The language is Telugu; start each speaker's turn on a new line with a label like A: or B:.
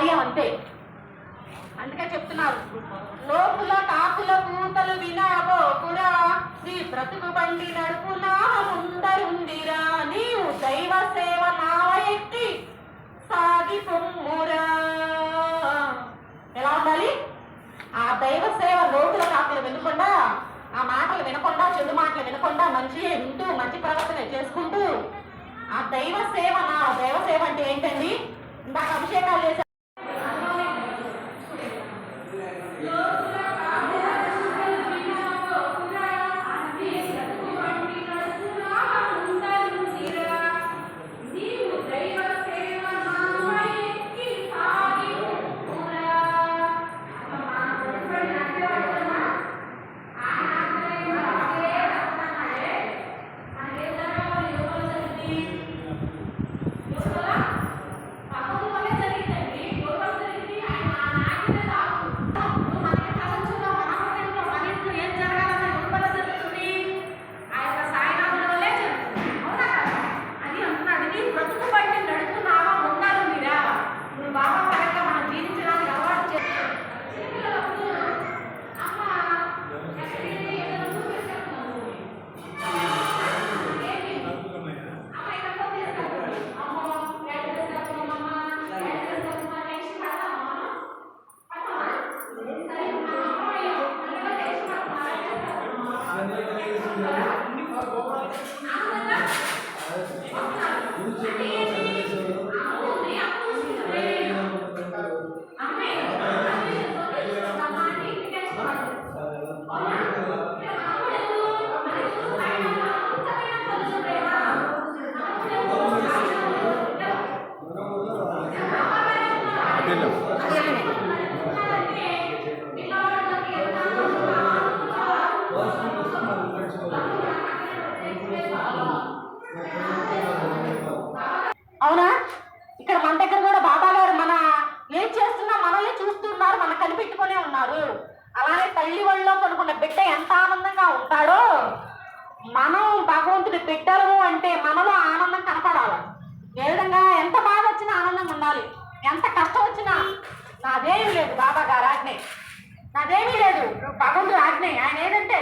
A: కార్యం అంతే. అందుకే చెప్తున్నారు. లోకుల కాకుల కూతలు వినబోకురా నీ బ్రతుకు బండి నడుపునా ముందరుందిరా. నీవు దైవ సేవ నావ ఎత్తి సాగి పొమ్మురా. ఎలా ఉండాలి? ఆ దైవ సేవ లోకుల కాకులు వినకుండా ఆ మాటలు వినకుండా చెడు మాటలు వినకుండా మంచి వింటూ మంచి ప్రవర్తన చేసుకుంటూ ఆ దైవ సేవ నా దైవ సేవ అంటే ఏంటండి? ఇందాక అభిషేకాలు చేశారు. అవునా? ఇక్కడ మన దగ్గర కూడా బాబా గారు మన ఏం చేస్తున్నా మనల్ని చూస్తున్నారు మన కనిపెట్టుకునే ఉన్నారు. అలానే తల్లి వాళ్ళలో కొనుక్కున్న బిడ్డ ఎంత ఆనందంగా ఉంటాడో మనం భగవంతుడి బిడ్డలము అంటే మనలో ఆనందం కనపడాలి. ఏ విధంగా ఎంత బాధ వచ్చినా ఆనందంగా ఉండాలి ఎంత కష్టం వచ్చినా నాదేమీ లేదు బాబా గారు ఆజ్ఞ నాదేమీ లేదు భగవంతుడు ఆజ్ఞ ఆయన ఏదంటే